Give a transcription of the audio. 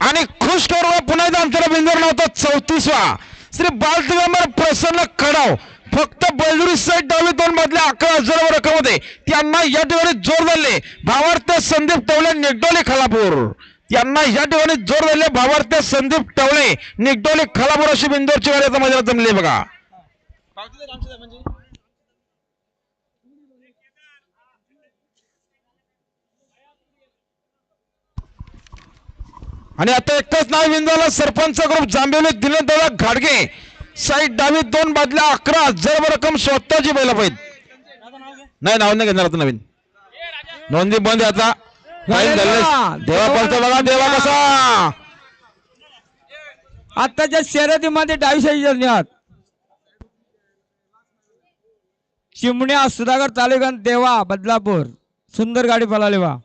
आणि खुश करू पुन्हा आमच्याला आमच्या नव्हता चौतीसवा. श्री बालदिगंबर प्रसन्न कडाव. फक्त बलजुरी साईड डावी दोन मधल्या अकरा हजार रक्कम होते त्यांना या ठिकाणी जोर धरले. भावार्थ संदीप टवले निगडोले खालापूर. यांना या ठिकाणी जोर धरले. भावार्थ संदीप टवले निगडोले खालापूर अशी बिंदूरची गाडी आता मैदानात जमली बघा. आणि आता एकच नाव विंदाला सरपंच ग्रुप जांबिवली दिले दादा घाडगे. साईड डावी दोन बाजल्या अकरा. हजार रक्कम स्वतःची बैला पाहिजे नाही नाव नाही घेणार आता नवीन. नोंदी बंद आता. देवा पडतो बघा देवा कसा. आताच्या शर्यतीमध्ये डावी साईड आहात चिमण्या सुधागर तालुक्यात देवा बदलापूर. सुंदर गाडी पळाली वा